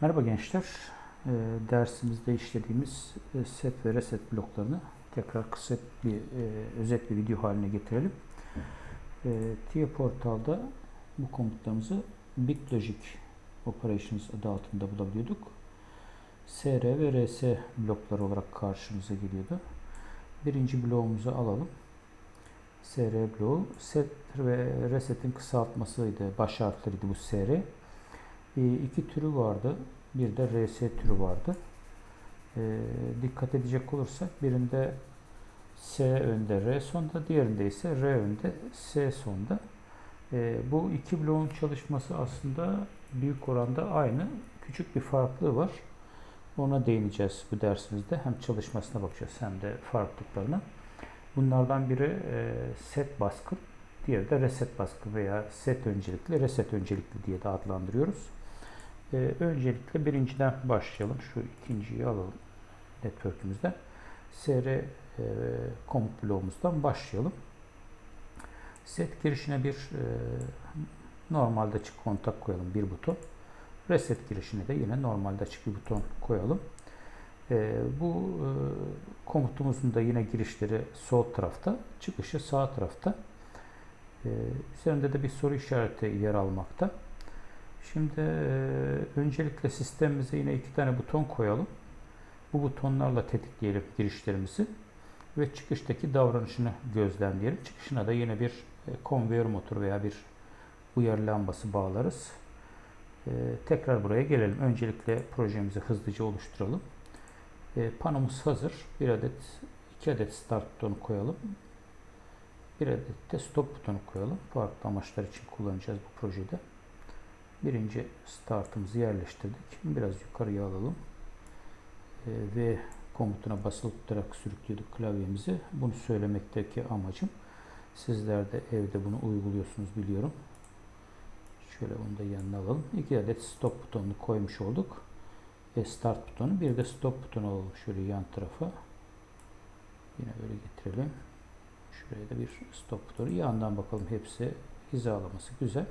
Merhaba gençler. Ee, dersimizde işlediğimiz e, set ve reset bloklarını tekrar kısa bir e, özet bir video haline getirelim. E, TIA portalda bu komutlarımızı BitLogic Operations adı altında bulabiliyorduk. SR ve RS blokları olarak karşımıza geliyordu. Birinci bloğumuzu alalım. SR bloğu set ve reset'in kısaltmasıydı. Baş harfleriydi bu SR. E, iki türü vardı. Bir de RS türü vardı. E, dikkat edecek olursak birinde S önde R sonda, diğerinde ise R önde S sonda. E, bu iki bloğun çalışması aslında büyük oranda aynı. Küçük bir farklılığı var. Ona değineceğiz bu dersimizde. Hem çalışmasına bakacağız hem de farklılıklarına. Bunlardan biri e, set baskın, diğeri de reset baskı veya set öncelikli, reset öncelikli diye de adlandırıyoruz. Ee, öncelikle birinciden başlayalım. Şu ikinciyi alalım network'ümüzden. SR e, komut bloğumuzdan başlayalım. Set girişine bir e, normalde açık kontak koyalım. Bir buton. Reset girişine de yine normalde açık bir buton koyalım. E, bu e, komutumuzun da yine girişleri sol tarafta, çıkışı sağ tarafta. E, üzerinde de bir soru işareti yer almakta. Şimdi öncelikle sistemimize yine iki tane buton koyalım. Bu butonlarla tetikleyelim girişlerimizi ve çıkıştaki davranışını gözlemleyelim. Çıkışına da yine bir konveyör motor veya bir uyarı lambası bağlarız. Tekrar buraya gelelim. Öncelikle projemizi hızlıca oluşturalım. Panomuz hazır. Bir adet, iki adet start butonu koyalım. Bir adet de stop butonu koyalım. Farklı amaçlar için kullanacağız bu projede. Birinci startımızı yerleştirdik. Biraz yukarıya alalım. E, ve komutuna basılı tutarak sürüklüyorduk klavyemizi. Bunu söylemekteki amacım. Sizler de evde bunu uyguluyorsunuz biliyorum. Şöyle onu da yanına alalım. İki adet stop butonunu koymuş olduk. Ve start butonu. Bir de stop butonu alalım şöyle yan tarafa. Yine böyle getirelim. Şuraya da bir stop butonu. Yandan bakalım hepsi hizalaması güzel.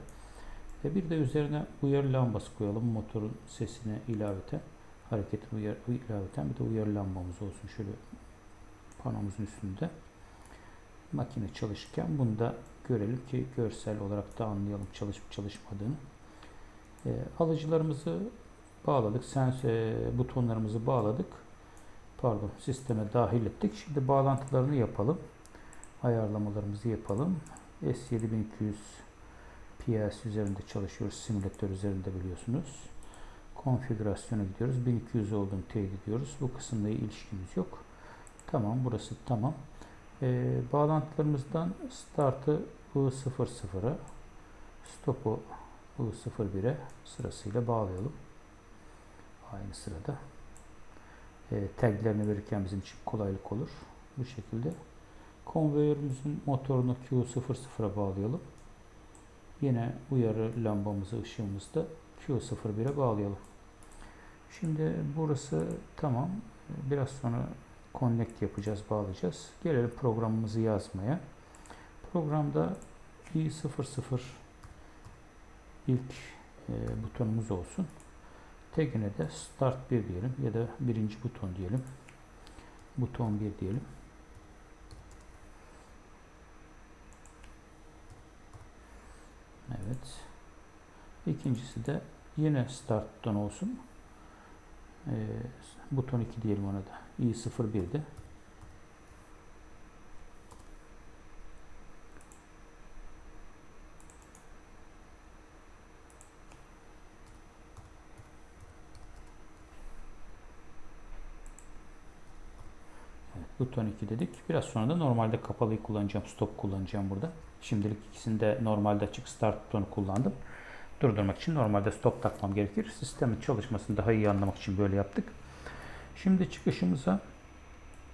Ve bir de üzerine uyarı lambası koyalım. Motorun sesine ilaveten, hareketin uyarı, ilaveten bir de uyarı lambamız olsun. Şöyle panomuzun üstünde. Makine çalışırken bunu da görelim ki görsel olarak da anlayalım çalışıp çalışmadığını. E, alıcılarımızı bağladık. Sens e, butonlarımızı bağladık. Pardon sisteme dahil ettik. Şimdi bağlantılarını yapalım. Ayarlamalarımızı yapalım. S7200 PLC üzerinde çalışıyoruz. Simülatör üzerinde biliyorsunuz. Konfigürasyona gidiyoruz. 1200 olduğunu teyit ediyoruz. Bu kısımda ilişkimiz yok. Tamam. Burası tamam. Ee, bağlantılarımızdan startı I00'a stopu I01'e sırasıyla bağlayalım. Aynı sırada. E, taglerini verirken bizim için kolaylık olur. Bu şekilde. Konveyörümüzün motorunu Q00'a bağlayalım. Yine uyarı lambamızı, ışığımızı da Q01'e bağlayalım. Şimdi burası tamam. Biraz sonra connect yapacağız, bağlayacağız. Gelelim programımızı yazmaya. Programda i00 ilk e, butonumuz olsun. Tagine de start 1 diyelim ya da birinci buton diyelim. Buton 1 diyelim. Evet. İkincisi de yine start olsun. Ee, buton 2 diyelim ona da. i01'de. Evet, buton 2 dedik. Biraz sonra da normalde kapalıyı kullanacağım. Stop kullanacağım burada. Şimdilik ikisinde normalde açık start butonu kullandım. Durdurmak için normalde stop takmam gerekir. Sistemin çalışmasını daha iyi anlamak için böyle yaptık. Şimdi çıkışımıza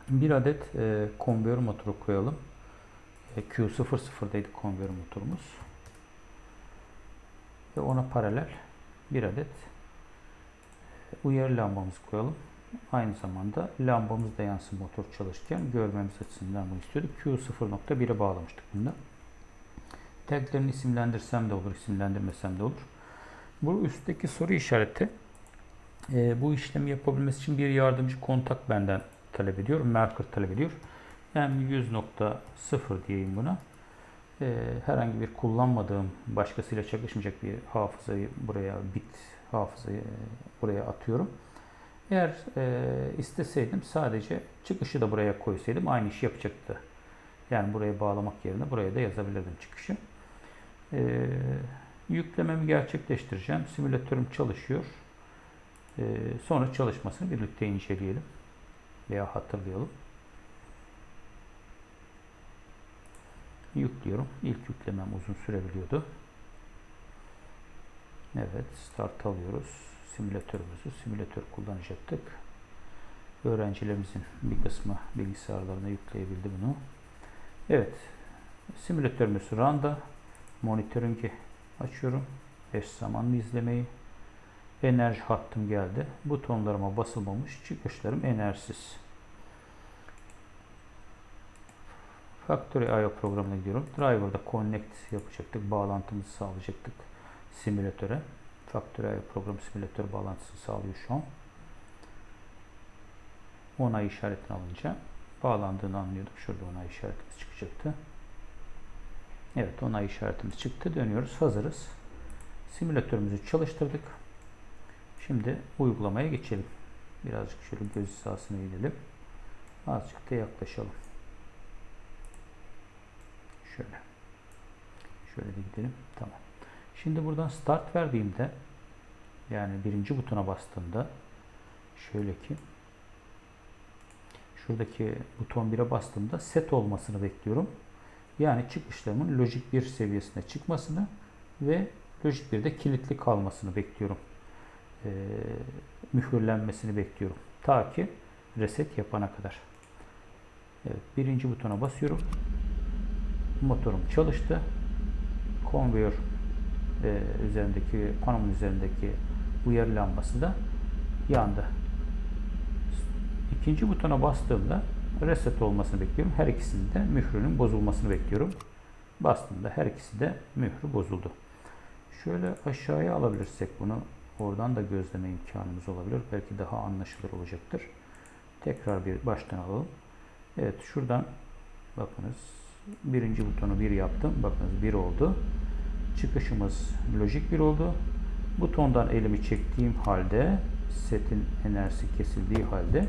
bir adet e, konveyör motoru koyalım. E, Q00'daydı konveyör motorumuz. Ve ona paralel bir adet uyarı lambamızı koyalım. Aynı zamanda lambamız da yansın motor çalışırken görmemiz açısından bunu istiyorduk. Q0.1'e bağlamıştık bunda. Taglerini isimlendirsem de olur, isimlendirmesem de olur. Bu üstteki soru işareti E, bu işlemi yapabilmesi için bir yardımcı kontak benden talep ediyor. Merkur talep ediyor. Yani 100.0 diyeyim buna. E, herhangi bir kullanmadığım, başkasıyla çakışmayacak bir hafızayı buraya, bit hafızayı buraya atıyorum. Eğer e, isteseydim sadece çıkışı da buraya koysaydım aynı işi yapacaktı. Yani buraya bağlamak yerine buraya da yazabilirdim çıkışı. E, yüklememi gerçekleştireceğim. Simülatörüm çalışıyor. E, sonra çalışmasını birlikte inceleyelim veya hatırlayalım. Yüklüyorum. İlk yüklemem uzun sürebiliyordu. Evet, start alıyoruz. Simülatörümüzü simülatör kullanacaktık. Öğrencilerimizin bir kısmı bilgisayarlarına yükleyebildi bunu. Evet, simülatörümüz RAN'da. Monitörünki açıyorum. Eş zamanlı izlemeyi. Enerji hattım geldi. Butonlarıma basılmamış. Çıkışlarım enerjisiz. Factory IO programına gidiyorum. Driver'da connect yapacaktık. Bağlantımızı sağlayacaktık simülatöre. IO program simülatör bağlantısını sağlıyor şu an. Onay işaretini alınca bağlandığını anlıyorduk. Şurada onay işaretimiz çıkacaktı. Evet onay işaretimiz çıktı. Dönüyoruz. Hazırız. Simülatörümüzü çalıştırdık. Şimdi uygulamaya geçelim. Birazcık şöyle göz hizasına inelim. Azıcık da yaklaşalım. Şöyle. Şöyle de gidelim. Tamam. Şimdi buradan start verdiğimde yani birinci butona bastığımda şöyle ki şuradaki buton 1'e bastığımda set olmasını bekliyorum. Yani çıkışlarımın lojik 1 seviyesine çıkmasını ve lojik 1'de kilitli kalmasını bekliyorum. Ee, mühürlenmesini bekliyorum. Ta ki reset yapana kadar. Evet, birinci butona basıyorum. Motorum çalıştı. Conveyor e, üzerindeki panomun üzerindeki uyarı lambası da yandı. İkinci butona bastığımda reset olmasını bekliyorum. Her ikisinin de mührünün bozulmasını bekliyorum. Bastığımda her ikisi de mührü bozuldu. Şöyle aşağıya alabilirsek bunu oradan da gözleme imkanımız olabilir. Belki daha anlaşılır olacaktır. Tekrar bir baştan alalım. Evet şuradan bakınız birinci butonu bir yaptım. Bakınız bir oldu. Çıkışımız lojik bir oldu. Butondan elimi çektiğim halde setin enerjisi kesildiği halde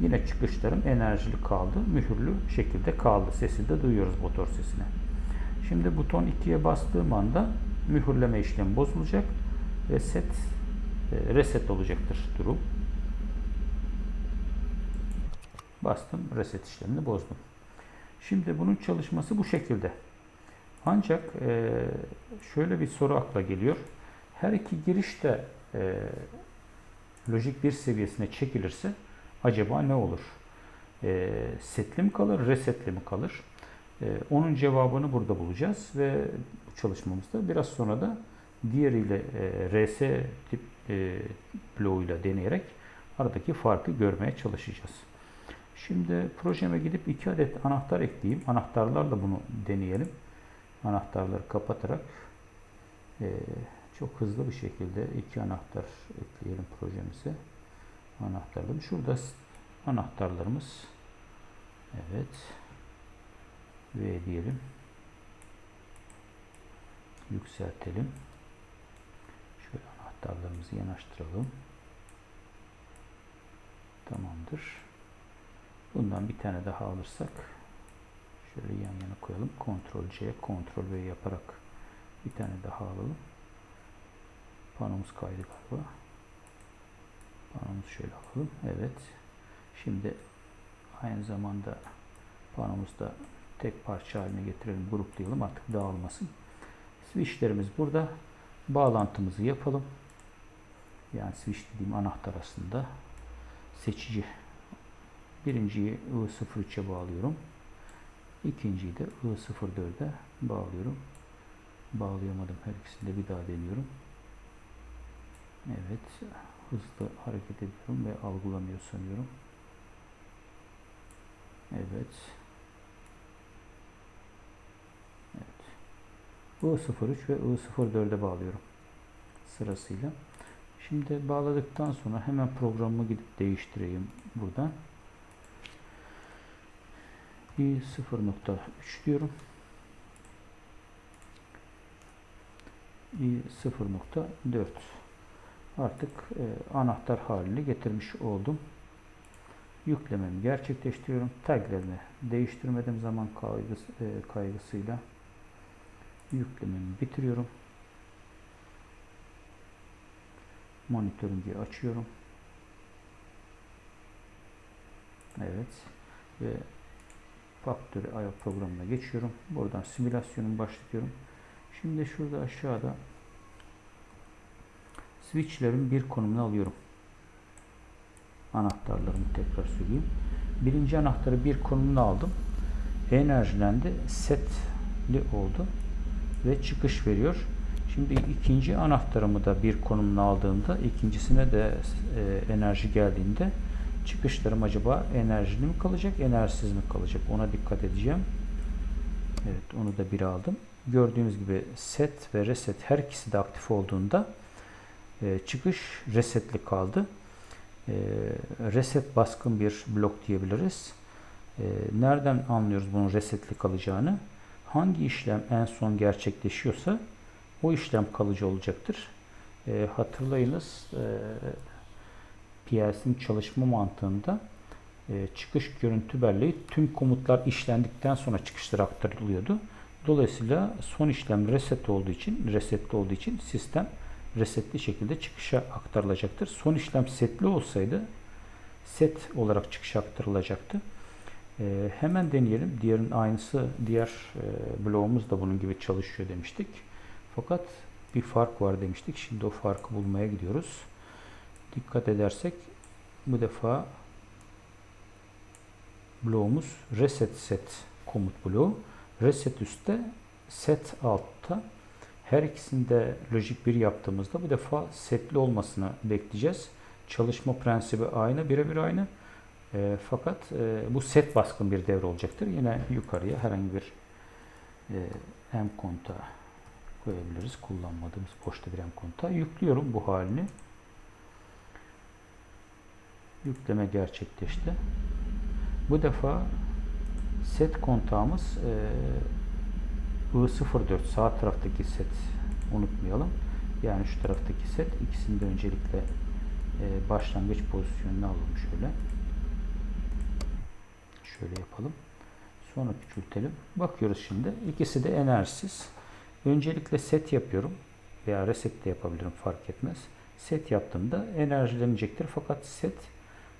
yine çıkışlarım enerjili kaldı. Mühürlü şekilde kaldı. Sesini de duyuyoruz motor sesini. Şimdi buton 2'ye bastığım anda mühürleme işlemi bozulacak ve set e, reset olacaktır durum. Bastım reset işlemini bozdum. Şimdi bunun çalışması bu şekilde. Ancak e, şöyle bir soru akla geliyor. Her iki giriş de e, lojik bir seviyesine çekilirse acaba ne olur? E, setli mi kalır, resetli mi kalır? E, onun cevabını burada bulacağız ve bu çalışmamızda biraz sonra da diğeriyle e, RS tip e, bloğuyla deneyerek aradaki farkı görmeye çalışacağız. Şimdi projeme gidip iki adet anahtar ekleyeyim. Anahtarlarla bunu deneyelim. Anahtarları kapatarak e, çok hızlı bir şekilde iki anahtar ekleyelim projemize. Anahtarlarım. Şurada anahtarlarımız. Evet. V diyelim. Yükseltelim. Şöyle anahtarlarımızı yanaştıralım. Tamamdır. Bundan bir tane daha alırsak şöyle yan yana koyalım. Ctrl C, Ctrl V yaparak bir tane daha alalım. Panomuz kaydı galiba. Panomuzu şöyle alalım. Evet. Şimdi aynı zamanda panomuzu da tek parça haline getirelim, gruplayalım artık dağılmasın. Switchlerimiz burada. Bağlantımızı yapalım. Yani switch dediğim anahtar aslında. Seçici. Birinciyi I03'e bağlıyorum. İkinciyi de I04'e bağlıyorum. Bağlayamadım. Her ikisini de bir daha deniyorum. Evet. Hızlı hareket ediyorum ve algılamıyor sanıyorum. Evet. Evet. I03 ve I04'e bağlıyorum. Sırasıyla. Şimdi bağladıktan sonra hemen programıma gidip değiştireyim buradan. İ 0.3 diyorum. i 0.4 artık e, anahtar haline getirmiş oldum. Yüklememi gerçekleştiriyorum. Taglerini değiştirmediğim zaman kaygısı, e, kaygısıyla yüklememi bitiriyorum. Monitörünü açıyorum. Evet. Ve Factory IO programına geçiyorum. Buradan simülasyonumu başlatıyorum. Şimdi şurada aşağıda switchlerin bir konumunu alıyorum. Anahtarlarımı tekrar söyleyeyim. Birinci anahtarı bir konumunu aldım. Enerjilendi. Setli oldu. Ve çıkış veriyor. Şimdi ikinci anahtarımı da bir konumuna aldığımda ikincisine de e, enerji geldiğinde çıkışlarım acaba enerjili mi kalacak, enerjisiz mi kalacak? Ona dikkat edeceğim. Evet, onu da bir aldım. Gördüğünüz gibi set ve reset her ikisi de aktif olduğunda e, çıkış resetli kaldı. E, reset baskın bir blok diyebiliriz. E, nereden anlıyoruz bunun resetli kalacağını? Hangi işlem en son gerçekleşiyorsa o işlem kalıcı olacaktır. E, hatırlayınız e, PLC'nin çalışma mantığında e, çıkış görüntü belleği tüm komutlar işlendikten sonra çıkışlara aktarılıyordu. Dolayısıyla son işlem reset olduğu için, resetli olduğu için sistem resetli şekilde çıkışa aktarılacaktır. Son işlem setli olsaydı set olarak çıkışa aktarılacaktı. E, hemen deneyelim. Diğerin aynısı diğer e, bloğumuz da bunun gibi çalışıyor demiştik. Fakat bir fark var demiştik. Şimdi o farkı bulmaya gidiyoruz. Dikkat edersek bu defa bloğumuz reset set komut bloğu. Reset üstte, set altta. Her ikisinde lojik 1 yaptığımızda bu defa setli olmasını bekleyeceğiz. Çalışma prensibi aynı, birebir aynı. E, fakat e, bu set baskın bir devre olacaktır. Yine yukarıya herhangi bir e, M kontağı koyabiliriz. Kullanmadığımız boşta bir M kontağı. Yüklüyorum bu halini. Yükleme gerçekleşti. Bu defa set kontağımız e, I04 sağ taraftaki set unutmayalım. Yani şu taraftaki set ikisinde öncelikle e, başlangıç pozisyonuna alalım şöyle. Şöyle yapalım. Sonra küçültelim. Bakıyoruz şimdi. İkisi de enerjisiz. Öncelikle set yapıyorum. Veya reset de yapabilirim fark etmez. Set yaptığımda enerjilenecektir. Fakat set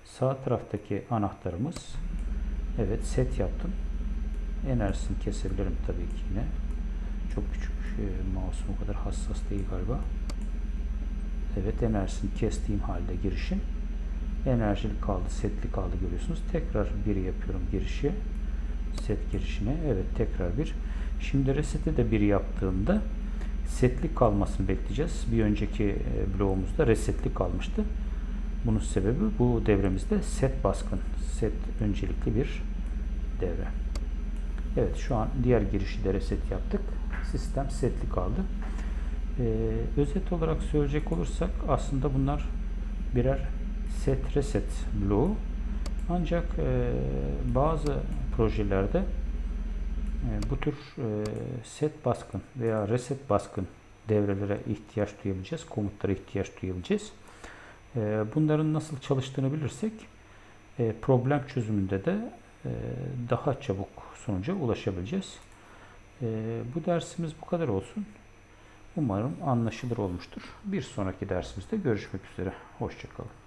sağ taraftaki anahtarımız Evet set yaptım. Enerjisini kesebilirim tabii ki yine. Çok küçük e, mouse'um o kadar hassas değil galiba. Evet enerjisini kestiğim halde girişin. Enerjili kaldı, setli kaldı görüyorsunuz. Tekrar bir yapıyorum girişi. Set girişine. Evet tekrar bir. Şimdi reseti de bir yaptığımda setli kalmasını bekleyeceğiz. Bir önceki e, bloğumuzda resetli kalmıştı. Bunun sebebi bu devremizde set baskın, set öncelikli bir devre. Evet şu an diğer girişi de reset yaptık. Sistem setli kaldı. Ee, özet olarak söyleyecek olursak aslında bunlar birer set reset bloğu. Ancak e, bazı projelerde e, bu tür e, set baskın veya reset baskın devrelere ihtiyaç duyabileceğiz. Komutlara ihtiyaç duyabileceğiz. E, bunların nasıl çalıştığını bilirsek e, problem çözümünde de e, daha çabuk sonuca ulaşabileceğiz. Bu dersimiz bu kadar olsun. Umarım anlaşılır olmuştur. Bir sonraki dersimizde görüşmek üzere. Hoşçakalın.